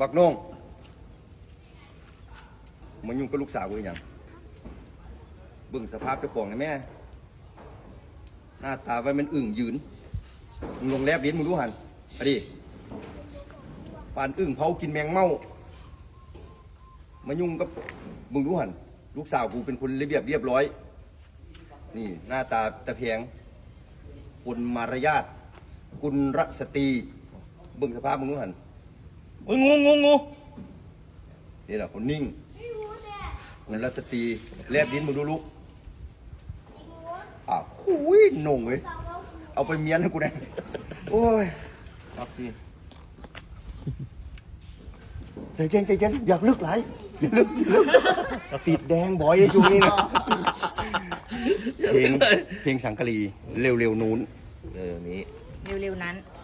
บักน้องมันยุ่งกับลูกสาวกูอย่างเบิ่งสภาพเจ้าของนะแม่ หน้าตาไว้มันอึ่งยืน มึงลงแลบลิ้นมึงรู้หันอดิปานอึ่งเผากินแมงเม่ามายุ่งกับมึงรู้หัน ลูกสาวกูเป็นคนระเบียบเรียบร้อย นี่หน้าตาตะแพงคนมารยาทกุลรสตรีเบิ่งสภาพมึงรู้หัน โอ้ยงูงูงูนี่แหละคนนิ่งเงินรัสตรีแลบลิ้นมึงดูลูกอ้าวหุยหน่งเลยเอาไปเมียนให้กูได้โอ้ยรับสิใจเย็นใจเย็นอยากลึกไหลอย่าลึกอย่าลึกติดแดงบ่อยไอ้ช่วงนี้นะเพลงเพลงสังกะรีเร็วๆนู้นเออนี้ เร็วๆนั้นเ